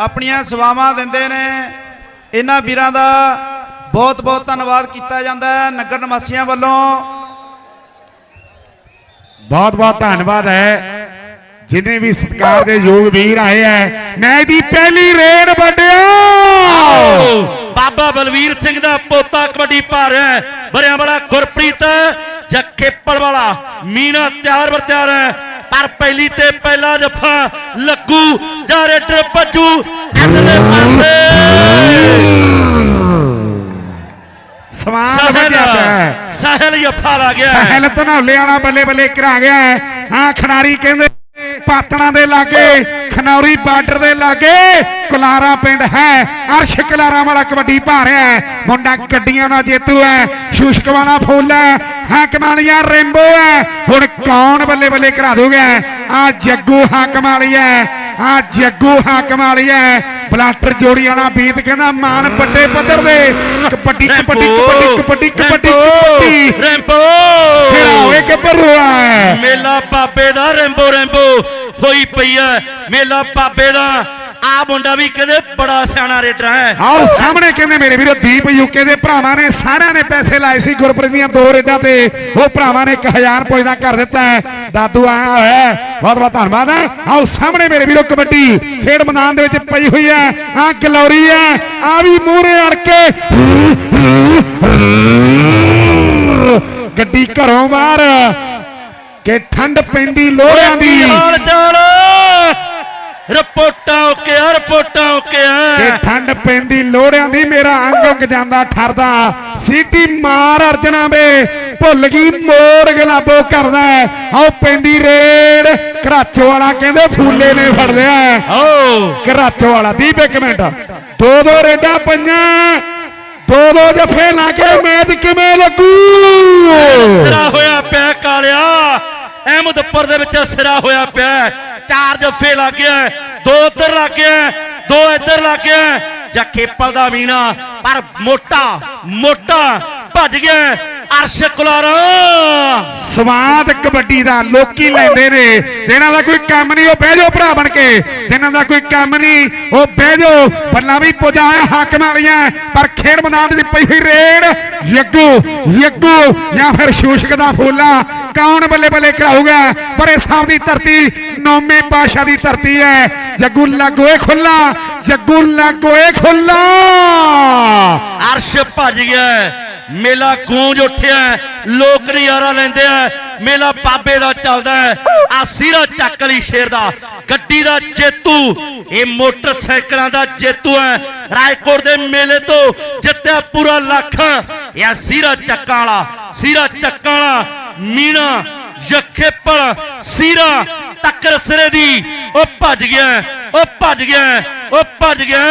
ਆਪਣੀਆਂ ਸੇਵਾਵਾਂ ਦਿੰਦੇ ਨੇ। ਇਹਨਾਂ ਵੀਰਾਂ ਦਾ ਬਹੁਤ ਬਹੁਤ ਧੰਨਵਾਦ ਕੀਤਾ ਜਾਂਦਾ ਹੈ ਨਗਰ ਨਿਵਾਸੀਆਂ ਵੱਲੋਂ। ਬਹੁਤ ਬਹੁਤ ਧੰਨਵਾਦ ਹੈ। ਜਿਨੇ ਵੀ ਸਤਿਕਾਰ ਦੇ ਯੋਗ ਵੀਰ ਆਏ ਹੈ ਮੈਂ ਦੀ ਪਹਿਲੀ ਰੇਡ ਵੱਡਿਆ। ਬਾਬਾ ਬਲਵੀਰ ਸਿੰਘ ਦਾ ਪੋਤਾ ਕਬੱਡੀ ਪਾ ਰਿਹਾ ਹੈ ਬਰਿਆਂ ਵਾਲਾ ਗੁਰਪ੍ਰੀਤ ਜੱਖੇਪੜ ਵਾਲਾ। ਮੀਨਾ ਤਿਆਰ ਬਰ ਤਿਆਰ ਹੈ। ਪਰ ਪਹਿਲੀ ਤੇ ਪਹਿਲਾ ਜਫਾ ਲੱਗੂ ਰੇਡਰ ਭੱਜੂ ਅਗਲੇ ਪਾਸੇ। ਸਹਿਲ ਵੱਜਿਆ ਪਿਆ। ਹੈ ਸਹਿਲ ਜਫਾ ਲਾ ਗਿਆ। ਹੈ। ਸਹਿਲ ਧਨੌਲੇ ਵਾਲਾ ਬੱਲੇ ਬੱਲੇ ਕਰਾ ਗਿਆ ਹੈ। ਹਾਂ ਖਿਡਾਰੀ ਕਹਿੰਦੇ ਪਾਤਣਾ ਦੇ ਲਾਗੇ ਖਨੌਰੀ ਬਾਰਡਰ ਦੇ ਲਾਗੇ ਕੁਲਾਰਾ ਪਿੰਡ ਹੈ। ਅਰਸ਼ ਕੁਲਾਰਾ ਵਾਲਾ ਕਬੱਡੀ ਹੈ। ਮੁੰਡਾ ਗੱਡੀਆਂ ਦਾ ਜੇਤੂ ਹੈ। ਸ਼ੂਸ਼ਕ ਵਾਲਾ ਫੁੱਲ ਹੈ। ਹਾਕਮਾਲੀਆ ਰੈਂਬੋ ਹੈ ਹੁਣ ਕੌਣ ਬੱਲੇ ਬੱਲੇ ਕਰਾ ਦੂਗਾ ਆ ਜੱਗੂ ਹਾਕਮਾਲੀਆ ਆ। ਜੱਗੂ ਹਾਕਮਾਲੀਆ ਬਲਾਟਰ ਜੋੜੀ ਵਾਲਾ ਬੀਤ ਕਹਿੰਦਾ ਮਾਨ ਵੱਡੇ ਪੱਧਰ ਦੇ। ਕਬੱਡੀ ਕਬੱਡੀ ਕਬੱਡੀ ਕਬੱਡੀ ਕਬੱਡੀ ਕਬੱਡੀ। ਰੈਂਪੋ ਸਿਰਾ ਹੋਏ ਕਿ ਭਰੂਆ ਹੈ ਮੇਲਾ ਬਾਬੇ ਦਾ ਰੈਂਬੋ ਰੈਂਬੋ। ਹੋਈ ਪਈ ਐ ਮੇਲਾ ਬਾਬੇ ਦਾ। ਆ ਮੁੰਡਾ ਵੀ ਕਹਿੰਦੇ ਬੜਾ ਸਿਆਣਾ ਰੇਡਰ ਹੈ। ਆਓ ਸਾਹਮਣੇ ਕਹਿੰਦੇ ਮੇਰੇ ਵੀਰੋ ਦੀਪ ਯੂਕੇ ਦੇ ਭਰਾਵਾਂ ਨੇ ਸਾਰਿਆਂ ਨੇ ਪੈਸੇ ਲਾਏ ਸੀ ਗੁਰਪ੍ਰੀਤ ਦੀਆਂ ਦੋ ਰੇਡਾਂ ਤੇ। ਉਹ ਭਰਾਵਾਂ ਨੇ 1000 ਪੁੱਜਦਾ ਕਰ ਦਿੱਤਾ ਹੈ। ਦਾਦੂ ਆਇਆ ਹੋਇਆ ਹੈ। ਬਹੁਤ ਬਹੁਤ ਧੰਨਵਾਦ ਹੈ। ਆਓ ਸਾਹਮਣੇ ਮੇਰੇ ਵੀਰੋ ਕਬੱਡੀ ਖੇਡ ਮੈਦਾਨ ਦੇ ਵਿੱਚ ਪਈ ਹੋਈ ਹੈ। ਆ ਗਲੌਰੀ ਹੈ। ਆ ਵੀ ਮੂਹਰੇ ਅੜ ਕੇ ਗੱਡੀ ਘਰੋਂ ਬਾਹਰ ਕਿ ਠੰਡ ਪੈਂਦੀ ਲੋਹਰਿਆਂ ਦੀ। ਰਿਪੋਰਟਾਂ ਓਕੇ ਆ ਰਿਪੋਰਟਾਂ ਓਕੇ ਤੇ ਠੰਡ ਪੈਂਦੀ ਲੋੜਿਆਂ ਦੀ ਮੇਰਾ ਅੰਗ ਅੰਗ ਜਾਂਦਾ ਠਰਦਾ। ਸੀਟੀ ਮਾਰ ਅਰਜਣਾ ਵੇ ਭੁੱਲ ਗਈ ਮੋੜ ਗਲਾਬੋ ਕਰਦਾ। ਆਓ ਪੈਂਦੀ ਰੇਡ ਘਰਾਚੋ ਵਾਲਾ ਕਹਿੰਦੇ ਫੂਲੇ ਨੇ ਫੜ ਲਿਆ। ਓ ਘਰਾਚੋ ਵਾਲਾ ਦੀਪ ਇੱਕ ਮਿੰਟ। ਦੋ ਦੋ ਰੇਡਾਂ ਪਈਆਂ। ਦੋ ਦੋ ਜਫੇ ਲਾ ਕੇ ਮੈਚ ਕਿਵੇਂ ਲੱਗੂ? ਸਿਰਾ ਹੋਇਆ ਪਿਆ ਕਾਲਿਆ। ਅਹਿਮਦਪੁਰ ਦੇ ਵਿੱਚ ਸਿਰਾ ਹੋਇਆ ਪਿਆ। ਚਾਰ ਜੱਫੇ ਲੱਗ ਗਿਆ ਦੋ ਉੱਧਰ ਲੱਗ ਹੈ, ਦੋ ਇੱਧਰ ਲੱਗ ਜਾਂ ਖੇਪਲ ਦਾ ਮੀਨਾ ਪਰ ਮੋਟਾ ਮੋਟਾ ਭੱਜ ਗਿਆ ਅਰਸ਼ ਕੁਲਾਰਾ। ਸਵਾਦ ਕਬੱਡੀ ਦਾ ਲੋਕੀ ਲੈਂਦੇ ਨੇ। ਜਿਹਨਾਂ ਦਾ ਕੋਈ ਕੰਮ ਨਹੀਂ ਉਹ ਬਹਿ ਜਾਓ ਭਰਾ ਬਣ ਕੇ। ਜਿਹਨਾਂ ਦਾ ਕੋਈ ਕੰਮ ਨਹੀਂ ਉਹ ਬਹਿ ਜਾਓ। ਬੱਲਾ ਵੀ ਪੁਜਾ ਹੈ ਹਾਕਮ ਵਾਲੀਆਂ। ਪਰ ਖੇਡ ਮੈਦਾਨ 'ਚ ਪਈ ਹੋਈ ਰੇਡ ਯੱਗੂ ਯੱਗੂ ਜਾਂ ਫਿਰ ਸ਼ੂਸ਼ਕ ਦਾ ਫੂਲਾ। ਕੌਣ ਬੱਲੇ ਬੱਲੇ ਕਰਾਊਗਾ? ਪਰ ਇਹ ਸਾਹਿਬ ਦੀ ਧਰਤੀ ਨੌਵੇਂ ਪਾਸ਼ਾ ਦੀ ਧਰਤੀ ਹੈ। ਜੱਗੂ ਲੱਗੋਏ ਖੁੱਲਾ ਜੱਗੂ ਲੱਗੋਏ ਖੁੱਲਾ ਅਰਸ਼ ਭੱਜ ਗਿਆ। ਮੇਲਾ ਗੂੰਜ ਉੱਠਿਆ ਲੋਕ ਨਜ਼ਾਰਾ ਲੈਂਦੇ ਆ, ਮੇਲਾ ਬਾਬੇ ਦਾ ਚੱਲਦਾ ਆ ਸੀਰਾ ਚੱਕ ਲਈ ਸ਼ੇਰ ਦਾ, ਗੱਡੀ ਦਾ ਜੇਤੂ, ਇਹ ਮੋਟਰਸਾਈਕਲਾਂ ਦਾ ਜੇਤੂ ਹੈ, ਰਾਏਕੋਟ ਦੇ ਮੇਲੇ ਤੋਂ ਜਿੱਤਿਆ ਪੂਰਾ ਲੱਖ, ਇਹ ਆ ਸੀਰਾ ਚੱਕਾਂ ਵਾਲਾ, ਸੀਰਾ ਚੱਕਾਂ ਵਾਲਾ, ਮੀਣਾ ਯਖੇਪਲ ਸੀਰਾ ਟੱਕਰ ਸਿਰੇ ਦੀ, ਉਹ ਭੱਜ ਗਿਆ, ਉਹ ਭੱਜ ਗਿਆ, ਉਹ ਭੱਜ ਗਿਆ।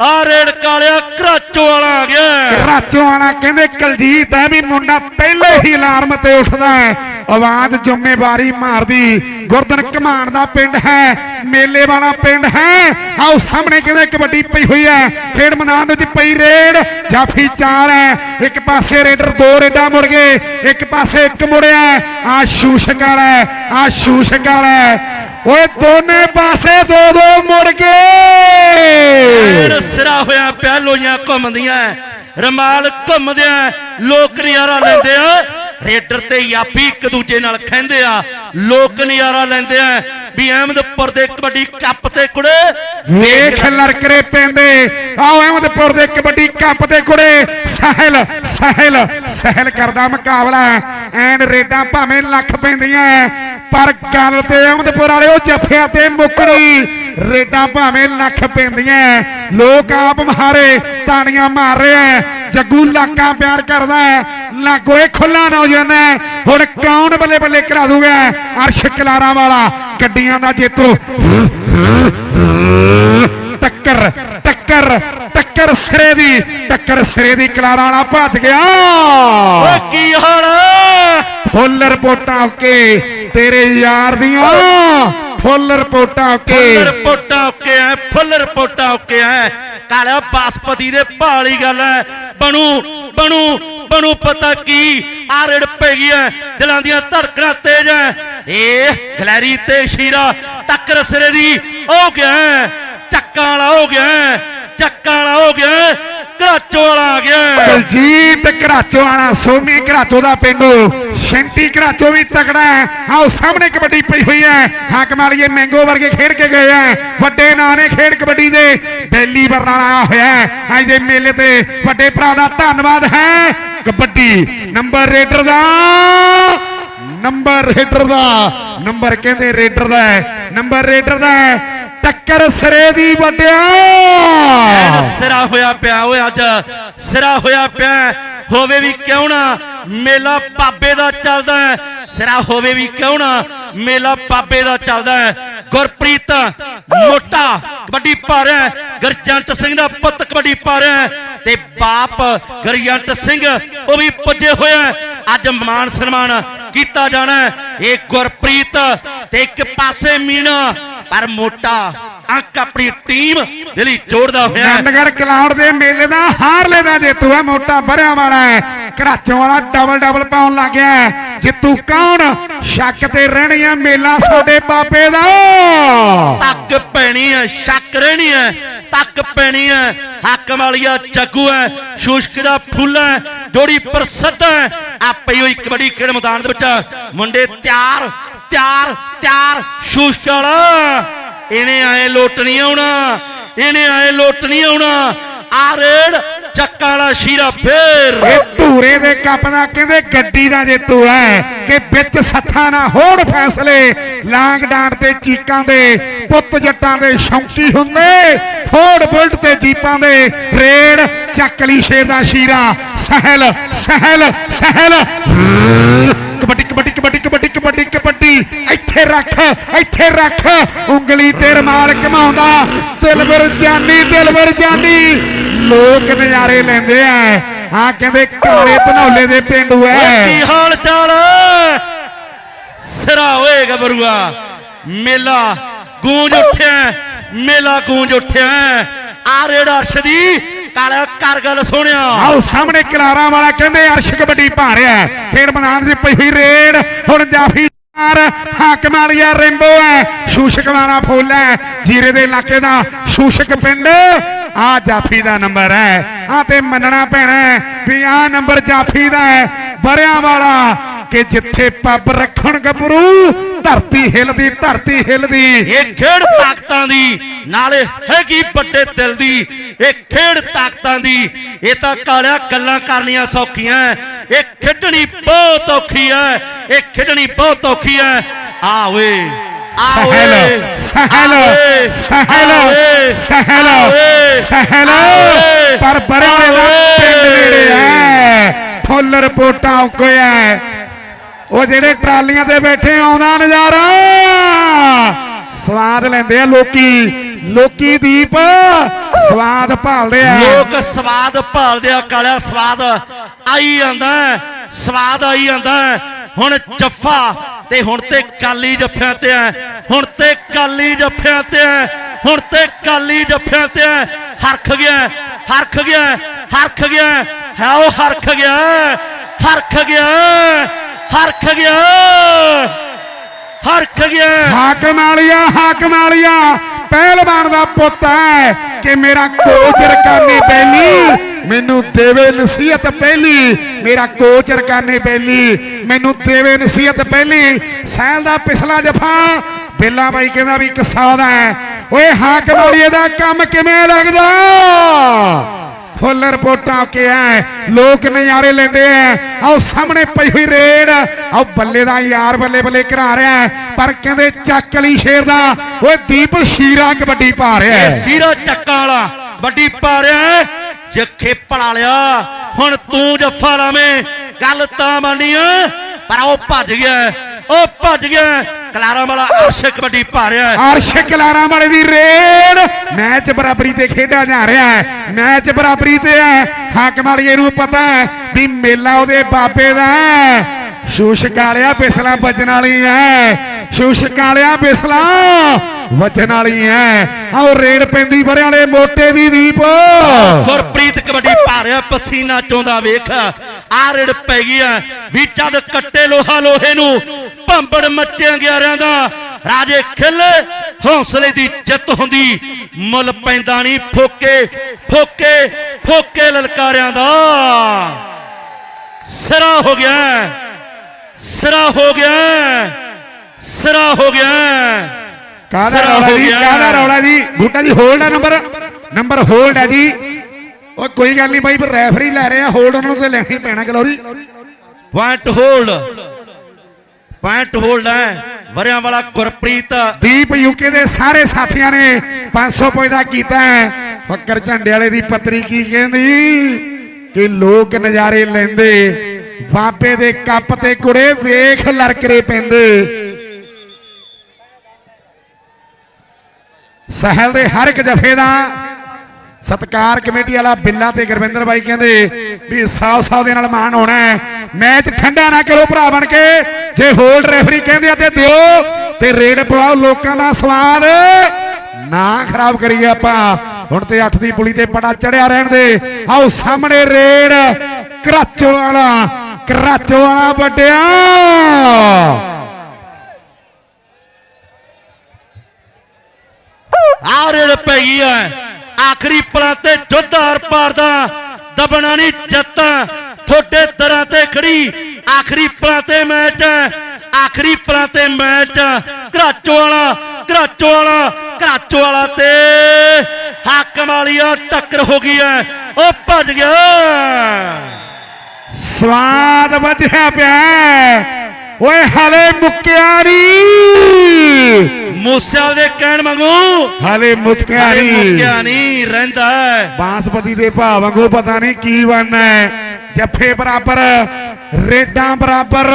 ਆ ਰੇੜ ਕਾਲਿਆ ਘਰਾਚੋ ਵਾਲਾ ਆ ਗਿਆ। ਰਾਚੋ ਵਾਲਾ ਕਹਿੰਦੇ ਕਲਜੀਤ ਹੈ ਵੀ ਮੁੰਡਾ ਪਹਿਲੇ ਹੀ ਅਲਾਰਮ ਤੇ ਉੱਠਦਾ ਹੈ। ਆਵਾਜ਼ ਜ਼ਿੰਮੇਵਾਰੀ ਮਾਰਦੀ। ਗੁਰਦਨ ਕਮਾਨ ਦਾ ਪਿੰਡ ਹੈ ਮੇਲੇ ਵਾਲਾ ਪਿੰਡ ਹੈ। ਆਓ ਸਾਹਮਣੇ ਕਹਿੰਦੇ ਕਬੱਡੀ ਪਈ ਹੋਈ ਹੈ। ਖੇਡ ਮੈਦਾਨ ਵਿੱਚ ਪਈ ਰੇਡ ਜਾਫੀ ਚਾਰ ਹੈ। ਇੱਕ ਪਾਸੇ ਰੇਡਰ ਦੋ ਰੇਡਾ ਮੁੜ ਗਏ ਇੱਕ ਪਾਸੇ ਇੱਕ ਮੁੜਿਆ। ਆ ਸ਼ੂਸ਼ਕ ਵਾਲਾ ਹੈ, ਆ ਸ਼ੂਸ਼ਕ ਵਾਲਾ ਹੈ। ਓਏ ਦੋਨੇ ਪਾਸੇ ਦੋ ਦੋ ਮੁੜ ਗਏ ਐਨ ਸਿਰਾ ਹੋਇਆ ਪਿਆ ਲੋਈਆਂ ਘੁੰਮਦੀਆਂ ਰਮਾਲ ਘੁੰਮਦਿਆਂ ਲੋਕ ਨਜ਼ਾਰਾ ਲੈਂਦੇ ਆ। ਰੇਡਰ ਤੇ ਯਾਪੀ ਇੱਕ ਦੂਜੇ ਨਾਲ ਖਹਿੰਦੇ ਆ ਲੋਕ ਨਜ਼ਾਰਾ ਲੈਂਦੇ ਆ। ਵੀ ਅਹਿਮਦਪੁਰ ਦੇ ਕਬੱਡੀ ਕੱਪ ਤੇ ਕੁੜੇ। ਵੇਖ ਲੜਕਰੇ ਪੈਂਦੇ ਆਓ ਅਹਿਮਦਪੁਰ ਦੇ ਕਬੱਡੀ ਕੱਪ ਦੇ ਕੁੜੇ। ਸਹਿਲ ਸਹਿਲ ਸਹਿਲ ਕਰਦਾ ਮੁਕਾਬਲਾ। ਐਨ ਰੇਡਾਂ ਭਾਵੇਂ ਲੱਖ ਪੈਂਦੀਆਂ ਪਰ ਗੱਲ ਤੇ ਅਹਿਮਦਪੁਰ ਵਾਲੇ ਜੱਫਿਆਂ ਤੇ ਮੁੱਕਣੀ ਰੇਡਾਂ ਭਾਵੇਂ ਲੱਖ ਪੈਂਦੀਆਂ ਲੋਕ ਆਪ ਮਹਾਰੇ ਤਾੜੀਆਂ ਮਾਰ ਰਹੇ ਜੱਗੂ ਲਾਕਾਂ ਪਿਆਰ ਕਰਦਾ ਲਾਗੋਏ ਖੁੱਲਾ ਨੌਜਵਾਨ ਹੁਣ ਕੌਣ ਬੱਲੇ ਬੱਲੇ ਕਰਾ ਦੂਗਾ ਅਰਸ਼ ਕਲਾਰਾਂ ਵਾਲਾ। ਗੱਡੀਆਂ ਦਾ ਜੇਤੂ। ਟੱਕਰ ਟੱਕਰ ਟੱਕਰ ਸਿਰੇ ਦੀ। ਟੱਕਰ ਸਿਰੇ ਦੀ ਕਲਾਰਾਂ ਵਾਲਾ ਭੱਜ ਗਿਆ। ਓ ਕੀ ਹਾਲ ਫੁੱਲ ਰਿਪੋਰਟਾਂ ਓਕੇ, ਤੇਰੇ ਯਾਰ ਦੀਆਂ। ਫੁੱਲ ਰਿਪੋਰਟਾਂ ਓਕੇ। ਫੁੱਲ ਰਿਪੋਰਟਾਂ ਓਕੇ ਐ, ਫੁੱਲ ਰਿਪੋਰਟਾਂ ਓਕੇ ਐ। ਕਾਲਿਆ ਬਾਸਪਤੀ ਦੇ ਭਾਲੀ ਗੱਲ ਐ। ਬਣੂ ਬਣੂ ਬਣੂ, ਪਤਾ ਕੀ? ਆ ਰੜ ਪੈ ਗਈ ਦਿਲਾਂ ਦੀਆਂ ਧੜਕਣਾਂ ਤੇਜ਼ ਐ। ਏ, ਗਲੈਰੀ ਤੇ ਸ਼ੀਰਾ ਟੱਕਰ ਸਿਰੇ ਦੀ ਹੋ ਗਿਆ ਚੱਕਾਂ ਵਾਲਾ ਹੋ ਗਿਆ ਚੱਕਾਂ ਵਾਲਾ ਹੋ ਗਿਆ ਘਰਾਚੋ ਵਾਲਾ ਆ ਗਿਆ। ਦਲਜੀਤ ਘਰਾਚੋ ਵਾਲਾ, ਸੋਮੀ ਘਰਾਚੋ ਦਾ ਪਿੰਡੂ। ਸ਼ੰਤੀ ਘਰਾਚੋ ਵੀ ਤਕੜਾ ਹੈ। ਆਓ ਸਾਹਮਣੇ ਕਬੱਡੀ ਪਈ ਹੋਈ ਹੈ। ਹਾਕਮ ਵਾਲੀਏ ਮੈਂਗੋ ਵਰਗੇ ਖੇਡ ਕੇ ਗਏ ਆ ਵੱਡੇ ਨਾਂ ਨੇ ਖੇਡ ਕਬੱਡੀ ਦੇ। ਬੈਲੀ ਬਰਨਾਲਾ ਆਇਆ ਹੋਇਆ ਅੱਜ ਦੇ ਮੇਲੇ ਤੇ ਵੱਡੇ ਭਰਾ ਦਾ ਧੰਨਵਾਦ ਹੈ। ਕਬੱਡੀ ਨੰਬਰ ਰੇਡਰ ਦਾ, ਨੰਬਰ ਰੇਡਰ ਦਾ। ਨੰਬਰ ਕਹਿੰਦੇ ਰੇਡਰ ਦਾ ਨੰਬਰ ਰੇਡਰ ਦਾ ਟੱਕਰ ਸਰੇ ਦੀ ਵੱਡਿਆ ਸਿਰਾ ਹੋਇਆ ਪਿਆ ਓਏ ਅੱਜ। ਸਿਰਾ ਹੋਇਆ ਪਿਆ ਹੋਵੇ ਵੀ ਕਿਉਂ ਨਾ ਮੇਲਾ ਬਾਬੇ ਦਾ ਚੱਲਦਾ ਹੈ ਸਿਰਾ ਹੋਵੇ ਵੀ ਕਿਉਂ ਨਾ ਮੇਲਾ ਬਾਬੇ ਦਾ ਚੱਲਦਾ ਹੈ ਗੁਰਪ੍ਰੀਤ ਮੋਟਾ ਕਬੱਡੀ ਪਾ ਰਿਹਾ ਗਰਜੰਟ ਸਿੰਘ ਦਾ ਪੁੱਤ ਕਬੱਡੀ ਪਾ ਰਿਹਾ ਤੇ ਬਾਪ ਗਰਜੰਟ ਸਿੰਘ, ਉਹ ਵੀ ਪੁੱਜੇ ਹੋਇਆ ਅੱਜ ਮਾਨ ਸਨਮਾਨ ਕੀਤਾ ਜਾਣਾ ਇਹ ਗੁਰਪ੍ਰੀਤ ਤੇ ਇੱਕ ਪਾਸੇ ਮੀਨਾ ਪਰ ਮੋਟਾ ਅੰਕ ਆਪਣੀ ਟੀਮ ਦੇ ਲਈ ਜੋੜਦਾ ਹੋਇਆ ਹੈ। ਨੰਦਗੜ ਕਲਾਉਡ ਦੇ ਮੇਲੇ ਦਾ ਹਾਰਲੇ ਦਾ ਜੇਤੂ ਹੈ ਮੋਟਾ ਬਰਿਆਂ ਵਾਲਾ ਹੈ। ਘਰਾਚੋਂ ਵਾਲਾ ਡਬਲ ਡਬਲ ਪਾਉਣ ਲੱਗ ਗਿਆ ਹੈ। ਜਿੱਤੂ ਕੌਣ? ਸ਼ੱਕ ਤੇ ਰਹਿਣੀ ਆ ਮੇਲਾ ਸਾਡੇ ਬਾਬੇ ਦਾ। ਤੱਕ ਪੈਣੀ ਹੈ ਸ਼ੱਕ ਰਹਿਣੀ ਹੈ ਤੱਕ ਪੈਣੀ ਹੈ ਹਾਕਮ ਵਾਲੀਆ ਜੱਗੂ ਹੈ ਸ਼ੂਸ਼ਕ ਦਾ ਫੁੱਲ ਹੈ ਜੋੜੀ ਪ੍ਰਸਿੱਧ ਹੈ। ਆਪੇ ਹੋਈ ਕਬੱਡੀ ਖੇਡ ਮੈਦਾਨ ਦੇ ਵਿੱਚ ਮੁੰਡੇ ਤਿਆਰ ਤਿਆਰ ਤਿਆਰ ਸ਼ੂਸ਼ਕ ਇਹਨੇ ਆਏ ਲੋਟ ਨਹੀਂ ਆਉਣਾ, ਇਹਨੇ ਆਏ ਲੋਟ ਨਹੀਂ ਆਉਣਾ। ਆ ਰੇਡ ਚੱਕਾ ਵਾਲਾ ਸ਼ੀਰਾ ਫੇਰ। ਇਹ ਧੂਰੇ ਦੇ ਕੱਪ ਕਹਿੰਦੇ ਗੱਡੀ ਦਾ ਜੇਤੂ ਹੈ, ਕਿ ਵਿੱਚ ਸੱਥਾਂ ਨਾ ਹੋੜ ਫੈਸਲੇ, ਲਾਂਗ ਡਾਂਡ ਤੇ ਚੀਕਾਂ ਦੇ, ਪੁੱਤ ਜੱਟਾਂ ਦੇ ਸ਼ੌਂਕੀ ਹੁੰਦੇ ਫੋੜ ਬੁਲਟ ਤੇ ਜੀਪਾਂ ਦੇ, ਰੇੜ ਚੱਕਲੀ ਸ਼ੇਰ ਦਾ ਸ਼ੀਰਾ, ਸਹਿਲ ਸਹਿਲ ਸਹਿਲ। ਕਬੱਡੀ ਕਬੱਡੀ ਕਬੱਡੀ ਕਬੱਡੀ ਕਬੱਡੀ, ਇੱਥੇ ਰੱਖ ਇੱਥੇ ਰੱਖ। ਉਂਗਲੀ ਤੇ ਰਮਾਲ ਘਮਾਉਂਦਾ ਦਿਲਬਰ ਜਾਨੀ ਦਿਲਬਰ ਜਾਨੀ। ਲੋਕ ਨਜ਼ਾਰੇ ਲੈਂਦੇ ਆ। ਆ ਕਹਿੰਦੇ ਕਾਲੇ ਧਨੌਲੇ ਦੇ ਪਿੰਡੂ ਐ। ਕੀ ਹਾਲ ਚਾਲ ਸਿਰਾ ਓਏ ਗੱਭਰੂਆ ਮੇਲਾ ਗੂੰਜ ਉੱਠਿਆ, ਮੇਲਾ ਗੂੰਜ ਉੱਠਿਆ। ਆ ਰੇੜਾ ਅਰਸ਼ਦੀ ਕਾਲਾ ਕਰ ਗੱਲ ਸੁਣਿਆ ਆਓ ਸਾਹਮਣੇ ਕਿਨਾਰਾ ਵਾਲਾ ਕਹਿੰਦੇ, ਅਰਸ਼ ਕਬੱਡੀ ਪਾ ਰਿਹਾ ਹੈ। ਖੇਡ ਪਈ ਰੇਡ, ਹੁਣ ਜਾਫੀ ਯਾਰ ਹਾਕਮ ਵਾਲੀਆ ਰਿੰਬੋ ਹੈ। ਸ਼ੂਸ਼ਕ ਵਾਲਾ ਫੁੱਲ ਹੈ, ਜੀਰੇ ਦੇ ਇਲਾਕੇ ਦਾ ਸ਼ੂਸ਼ਕ ਪਿੰਡ। ਆ ਜਾਫੀ ਦਾ ਨੰਬਰ ਹੈ। ਆ ਤੇ ਮੰਨਣਾ ਪੈਣਾ ਵੀ ਆ ਨੰਬਰ ਜਾਫੀ ਦਾ ਹੈ। ਬਰਿਆਂ ਵਾਲਾ ਕਿ ਜਿੱਥੇ ਪੱਬ ਰੱਖਣ ਗੱਭਰੂ ਧਰਤੀ ਹਿਲਦੀ ਧਰਤੀ ਹਿਲਦੀ। ਇਹ ਖੇਡ ਤਾਕਤਾਂ ਦੀ ਨਾਲੇ ਹੈਗੀ ਵੱਡੇ ਦਿਲ ਦੀ। ਇਹ ਖੇਡ ਤਾਕਤਾਂ ਦੀ ਇਹ ਤਾਂ ਕਾਲਿਆ ਗੱਲਾਂ ਕਰਨੀਆਂ ਸੌਖੀਆਂ। ਇਹ ਖੇਡਣੀ ਬਹੁਤ ਔਖੀ ਹੈ ਇਹ ਖੇਡਣੀ ਬਹੁਤ ਔਖੀ ਹੈ ਆ ਓਏ ਸਹਿਲ ਸਹਿਲ ਸਹਿਲ ਸਹਿਲ ਪਰ ਬਰਿਆਲੇ ਦਾ ਪਿੰਡ। ਨੇੜੇ ਹੈ ਫੁੱਲ ਰਿਪੋਰਟਾਂ ਉੱਕੋਇਆ ਹੈ ਉਹ ਜਿਹੜੇ ਟਰਾਲੀਆਂ ਤੇ ਬੈਠੇ ਆਉਂਦਾ ਨਜ਼ਾਰਾ। ਸਵਾਦ ਲੈਂਦੇ ਆ ਲੋਕੀ। ਲੋਕੀ ਦੀਪ, ਸਵਾਦ ਭਾਲਦੇ ਆ। ਲੋਕ ਸਵਾਦ ਭਾਲਦੇ ਆ, ਕਾਲਿਆ ਸਵਾਦ ਆਈ ਜਾਂਦਾ ਸਵਾਦ ਆਈ ਜਾਂਦਾ ਹੁਣ ਜੱਫਾ ਤੇ ਹੁਣ ਤੇ ਕਾਲੀ ਜੱਫਿਆਂ ਤੇ ਹੈ, ਹੁਣ ਤੇ ਕਾਲੀ ਜੱਫਿਆਂ ਤੇ ਹੈ, ਹੁਣ ਤੇ ਕਾਲੀ ਜੱਫਿਆਂ ਤੇ ਹੈ। ਹਰਖ ਗਿਆ ਹਰਖ ਗਿਆ ਹਰਖ ਗਿਆ, ਹੈ ਉਹ ਹਰਖ ਗਿਆ ਹਰਖ ਗਿਆ। ਹਰਖ ਗਿਆ। ਹਰਖ ਗਿਆ। ਹਾਕਮ ਵਾਲੀਆ ਹਾਕਮ ਵਾਲੀਆ ਪਹਿਲਵਾਨ ਦਾ ਪੁੱਤ ਹੈ ਕਿ ਮੇਰਾ ਕੋਚ ਰਕਾਨੇ ਪਹਿਲੀ ਮੈਨੂੰ ਦੇਵੇ ਨਸੀਹਤ ਪਹਿਲੀ। ਮੇਰਾ ਕੋਚ ਰਕਾਨੇ ਪਹਿਲੀ ਮੈਨੂੰ ਦੇਵੇ ਨਸੀਹਤ ਪਹਿਲੀ। ਸੈਲ ਦਾ ਪਿਛਲਾ ਜਫਾ। ਬੇਲਾ ਬਾਈ ਕਹਿੰਦਾ ਵੀ ਕਿੱਸਾ ਦਾ ਹੈ। ਓਏ ਹਾਕਮ ਵਾਲੀਏ ਦਾ ਕੰਮ ਕਿਵੇਂ ਲੱਗਦਾ? ਫੁੱਲ ਰਿਪੋਰਟਾਂ ਕੇ ਆ ਲੋਕ ਨਜ਼ਾਰੇ ਲੈਂਦੇ ਆ ਆਓ ਸਾਹਮਣੇ ਪਈ ਹੋਈ ਰੇਡ। ਆਓ ਬੱਲੇ ਦਾ ਯਾਰ ਬੱਲੇ ਬੱਲੇ ਕਰਾ ਰਿਹਾ ਪਰ ਕਹਿੰਦੇ ਚੱਕ ਲਈ ਸ਼ੇਰ ਦਾ। ਓਏ ਦੀਪ ਸ਼ੀਰਾ ਕਬੱਡੀ ਪਾ ਰਿਹਾ ਇਹ ਸੀਰਾ ਚੱਕਾਂ ਵਾਲਾ ਵੱਡੀ ਪਾ ਰਿਹਾ ਹੈ। ਜੇ ਖੇਪੜ ਵਾਲਿਆ, ਹੁਣ ਤੂੰ ਜੱਫਾ ਲਾਵੇਂ। ਗੱਲ ਤਾਂ ਮੰਨੀ ਪਰ ਉਹ ਭੱਜ ਗਿਆ ਉਹ ਭੱਜ ਗਿਆ ਕਲਾਰਾ ਵਾਲਾ ਅਰਸ਼ ਕਬੱਡੀ ਪਾ ਰਿਹਾ ਹੈ। ਅਰਸ਼ ਕਲਾਰਾਂ ਵਾਲੇ ਦੀ ਰੇਡ। ਮੈਚ ਬਰਾਬਰੀ ਤੇ ਖੇਡਿਆ ਜਾ ਰਿਹਾ ਹੈ। ਮੈਚ ਬਰਾਬਰੀ ਤੇ ਹੈ। ਹਾਕਮ ਵਾਲੀਏ ਨੂੰ ਪਤਾ ਹੈ ਵੀ ਮੇਲਾ ਉਹਦੇ ਬਾਬੇ ਦਾ ਹੈ। ਸ਼ੂਸ਼ਕ ਵਾਲਿਆ ਬਿਸਲਾ ਵੱਜਣ ਵਾਲੀ ਹੈ। ਸ਼ੂਸ਼ਕ ਵਾਲਿਆ ਬਿਸਲਾ ਵੱਜਣ ਵਾਲੀ ਹੈ। ਆਓ ਰੇਡ ਪੈਂਦੀ ਬਰੇ ਵਾਲੇ ਮੋਟੇ ਦੀ ਦੀਪ। ਗੁਰਪ੍ਰੀਤ ਕਬੱਡੀ ਪਾ ਰਿਹਾ ਪਸੀਨਾ ਚੋਂਦਾ ਵੇਖ। ਆ ਰੇੜ ਪੈ ਗਈ ਆ ਵੀ ਜਦ ਕੱਟੇ ਲੋਹਾ ਲੋਹੇ ਨੂੰ। ਭੰਬੜ ਮੱਚਿਆ ਗਿਆਰਿਆਂ ਦਾ। ਰਾਜੇ ਖਿੱਲੇ ਹੌਸਲੇ ਦੀ ਜਿੱਤ ਹੁੰਦੀ। ਮੁੱਲ ਪੈਂਦਾ ਨਹੀਂ ਫੋਕੇ ਫੋਕੇ ਫੋਕੇ ਲਲਕਾਰਿਆਂ ਦਾ। ਸਿਰਾ ਹੋ ਗਿਆ। ਸਿਰਾ ਹੋ ਗਿਆ। ਸਿਰਾ ਹੋ ਗਿਆ। ਕਾਹਦਾ ਰੌਲਾ ਜੀ। ਕਾਹਦਾ ਰੌਲਾ ਜੀ? ਬੂਟਾ ਜੀ ਹੋਲਡ ਹੈ ਨੰਬਰ ਨੰਬਰ ਹੋਲਡ ਹੈ ਜੀ। ਉਹ ਕੋਈ ਗੱਲ ਨਹੀਂ ਬਾਈ ਪਰ ਰੈਫਰੀ ਲੈ ਰਹੇ। ਹੋਲਡ ਉਹਨਾਂ ਨੂੰ ਤੇ ਲੈਣਾ ਪੈਣਾ glory point hold point hold ਹੈ। ਵਰਿਆਂ ਵਾਲਾ ਗੁਰਪ੍ਰੀਤ। ਦੀਪ ਯੂਕੇ ਦੇ ਸਾਰੇ ਸਾਥੀਆਂ ਨੇ 500 ਪੁਆਇੰਟ ਦਾ ਕੀਤਾ ਹੈ। ਫੱਕਰ ਝੰਡੇ ਵਾਲੇ ਦੀ ਪੱਤਰੀ ਕੀ ਕਹਿੰਦੀ? ਕਿ ਲੋਕ ਨਜ਼ਾਰੇ ਲੈਂਦੇ, ਬਾਬੇ ਦੇ ਕੱਪ ਤੇ ਕੁੜੇ ਵੇਖ ਲੜਕਰੇ ਪੈਂਦੇ। ਸਹਿਲ ਦੇ ਹਰ ਇੱਕ ਜਫੇ ਦਾ ਸਤਕਾਰ ਕਮੇਟੀ ਵਾਲਾ ਬਿੱਲਾ ਤੇ ਗੁਰਵਿੰਦਰ ਬਾਈ ਕਹਿੰਦੇ ਵੀ ਸਾਫ਼ ਸਾਫ਼ ਦੇ ਨਾਲ ਮਾਣ ਹੋਣਾ ਮੈਚ ਠੰਡਾ ਨਾ ਕਰੋ ਭਰਾ ਬਣ ਕੇ। ਜੇ ਹੋਲਡ ਰੈਫਰੀ ਕਹਿੰਦੇ ਆ ਤੇ ਦਿਓ। ਤੇ ਰੇਡ ਪਵਾਓ ਲੋਕਾਂ ਦਾ ਸਵਾਦ। ਨਾ ਖਰਾਬ ਕਰੀਏ ਆਪਾਂ। ਹੁਣ ਤੇ 8 ਦੀ ਪੁਲੀ ਤੇ ਪੜਾ ਚੜਿਆ ਰਹਿਣ ਦੇ। ਆਓ ਸਾਹਮਣੇ ਰੇਡ। ਕਰਾਚੋ ਵਾਲਾ। ਕਰਾਚੋ ਵਾਲਾ ਵੱਡਿਆ। ਆਹ ਰੇੜ ਪੈ ਗਈ ਐ। ਆਖਰੀ ਪਲਾਂ ਤੇ ਜੁੱਧ ਹਰ ਪਾਰ ਦਾ ਦਬਣਾ ਨਹੀਂ ਜੱਤਾਂ ਥੋੜੇ ਦਰਾਂ ਤੇ ਖੜੀ ਆਖਰੀ ਪਲਾਂ ਤੇ ਮੈਚ ਐ ਆਖਰੀ ਪਲਾਂ ਤੇ ਮੈਚ ਘਰਾਚੋ ਵਾਲਾ ਘਰਾਚੋ ਵਾਲਾ ਘਰਾਚੋ ਵਾਲਾ ਤੇ ਹਾਕਮ ਵਾਲੀਆ ਟੱਕਰ ਹੋ ਗਈ ਐ ਉਹ ਭੱਜ ਗਿਆ ਸਵਾਦ ਵੱਜਿਆ ਪਿਆ ਹੈ। ਓਏ ਹਲੇ ਮੁੱਕਿਆ ਨਹੀਂ ਮੂਸੇਵਾਲ ਦੇ ਕਹਿਣ ਮੰਗੂ ਹਲੇ ਮੁੱਕਿਆ ਨਹੀਂ ਮੁੱਕਿਆ ਨਹੀਂ ਰਹਿੰਦਾ ਹੈ। ਬਾਂਸਪਤੀ ਦੇ ਭਾਅ ਵਾਂਗੂ ਪਤਾ ਨਹੀਂ ਕੀ ਬਣਨਾ ਹੈ ਜੱਫੇ ਬਰਾਬਰ ਰੇਡਾਂ ਬਰਾਬਰ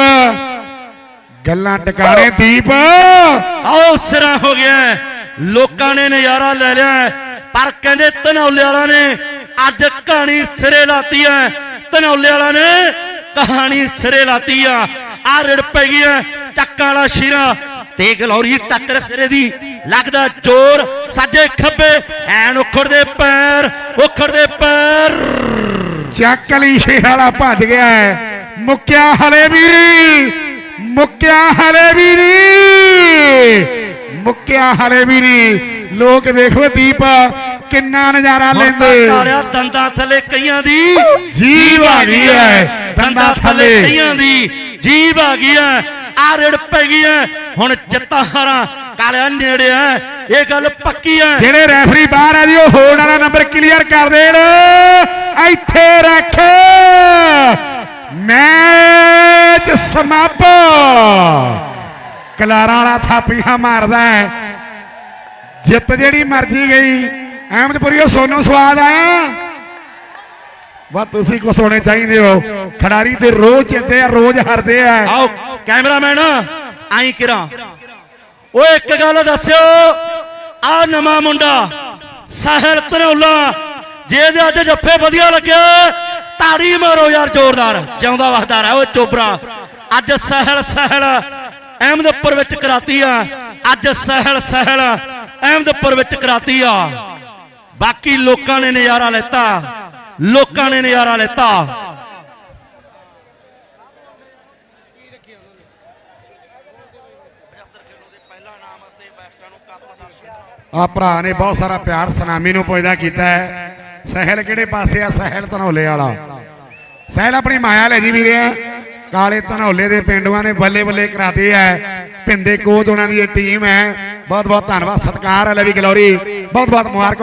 ਗੱਲਾਂ ਟਿਕਾਣੇ ਦੀਪ ਆਓ ਸਿਰਾ ਹੋ ਗਿਆ। ਲੋਕਾਂ ਨੇ ਨਜ਼ਾਰਾ ਲੈ ਲਿਆ। ਪਰ ਕਹਿੰਦੇ ਧਨੌਲੇ ਵਾਲਾ ਨੇ ਅੱਜ ਕਹਾਣੀ ਸਿਰੇ ਲਾਤੀ ਹੈ ਧਨੌਲੇ ਵਾਲਾ ਨੇ ਕਹਾਣੀ ਸਿਰੇ ਲਾਤੀ ਆ ਆ ਰੜ ਪੈ ਗਈ ਹੈ ਚੱਕਾਂ ਵਾਲਾ ਸ਼ੀਰਾ ਤੇ ਗਲੌਰੀ ਟੱਕਰ ਸਿਰੇ ਦੀ। ਲੱਗਦਾ ਜ਼ੋਰ ਸੱਜੇ ਖੱਬੇ ਐਨ ਉਖੜਦੇ ਪੈਰ ਉਖੜਦੇ ਪੈਰ। ਚੱਕ ਲਈ ਸ਼ੇਰ ਵਾਲਾ ਭੱਜ ਗਿਆ ਮੁੱਕਿਆ ਹਲੇ ਵੀ ਨਹੀਂ ਮੁੱਕਿਆ ਹਲੇ ਵੀ ਨਹੀਂ ਮੁੱਕਿਆ ਹਲੇ ਵੀ ਨਹੀਂ। ਲੋਕ ਦੇਖੋ ਦੀਪ ਕਿੰਨਾ ਨਜ਼ਾਰਾ ਲੈਂਦੇ। ਕਾਲਿਆ ਦੰਦਾਂ ਥੱਲੇ ਕਈਆਂ ਦੀ ਜੀਭ ਆ ਗਈ ਹੈ। ਦੰਦਾਂ ਥੱਲੇ। ਕਈਆਂ ਦੀ ਜੀਭ ਆ ਗਈ ਹੈ। ਆ ਰੜ ਪੈ ਗਈ ਹੈ ਹੁਣ ਜਿੱਤਾਂ ਹਾਰਾਂ ਕਾਲਿਆ ਨੇੜੇ ਹੈ ਇਹ ਗੱਲ ਪੱਕੀ ਹੈ ਜਿਹੜੇ ਰੈਫਰੀ ਬਾਹਰ ਆ ਜੀ ਉਹ ਹੋਲਡ ਵਾਲਾ ਨੰਬਰ ਕਲੀਅਰ ਕਰ ਦੇਣ। ਇੱਥੇ ਰੱਖ। ਮੈਚ ਸਮਾਪ ਕਲਾਰਾਂ ਵਾਲਾ ਥਾਪੀਆਂ ਮਾਰਦਾ ਹੈ ਜਿੱਤ ਜਿਹੜੀ ਮਰਜ਼ੀ ਗਈ। ਅਹਿਮਦਪੁਰੀਓ ਸੋਨੂੰ ਸਵਾਦ ਆਇਆ ਵਾ ਤੁਸੀਂ ਕੋ ਸੋਣੇ ਚਾਹੀਦੇ ਹੋ। ਖਿਡਾਰੀ ਤੇ ਰੋਜ਼ ਜਿੱਤਦੇ ਆ ਰੋਜ਼ ਹਾਰਦੇ ਆ। ਆਓ ਕੈਮਰਾਮੈਨ, ਆਈ ਕਿਰਾਂ। ਓਏ, ਇੱਕ ਗੱਲ ਦੱਸਿਓ, ਆ ਨਵਾਂ ਮੁੰਡਾ, ਸਾਹਿਲ ਧਨੌਲਾ ਜੇ ਇਹਦੇ ਅੱਜ ਜੱਫੇ ਵਧੀਆ ਲੱਗਿਆ ਤਾੜੀ ਮਾਰੋ ਯਾਰ, ਜ਼ੋਰਦਾਰ, ਜਿਉਂਦਾ ਵਖਦਾਰ ਹੈ ਓਏ ਚੋਬਰਾ। ਅੱਜ ਸਹਿਲ ਸਹਿਲ, ਅਹਿਮਦਪੁਰ ਵਿੱਚ ਕਰਾਤੀ ਆ। ਅੱਜ ਸਹਿਲ ਸਹਿਲ, ਅਹਿਮਦਪੁਰ ਵਿੱਚ ਕਰਾਤੀ ਆ। ਬਾਕੀ ਲੋਕਾਂ ਨੇ ਨਜ਼ਾਰਾ ਲੈਤਾ, ਲੋਕਾਂ ਨੇ ਨਜ਼ਾਰਾ ਲੈਤਾ। ਆ ਭਰਾ ਨੇ ਬਹੁਤ ਸਾਰਾ ਪਿਆਰ ਸੁਨਾਮੀ ਨੂੰ ਪੁੱਜਦਾ ਕੀਤਾ ਹੈ। ਸਹਿਲ ਕਿਹੜੇ ਪਾਸੇ ਆ? ਸਹਿਲ ਧਨੌਲੇ ਵਾਲਾ। ਸਹਿਲ ਆਪਣੀ ਮਾਇਆ ਲੈ ਜੀ ਵੀਰੇ। ਕਾਲੇ ਧਨੌਲੇ ਦੇ ਪਿੰਡੂਆਂ ਨੇ ਬੱਲੇ ਬੱਲੇ ਕਰਾਤੇ ਹੈ ਪਿੰਦੇ ਕੋਚ ਉਹਨਾਂ ਦੀ ਇਹ ਟੀਮ ਹੈ। ਬਹੁਤ ਬਹੁਤ ਧੰਨਵਾਦ, ਸਤਿਕਾਰ ਹੈ ਲੈ ਗਲੋਰੀ ਬਹੁਤ ਬਹੁਤ ਮੁਬਾਰਕ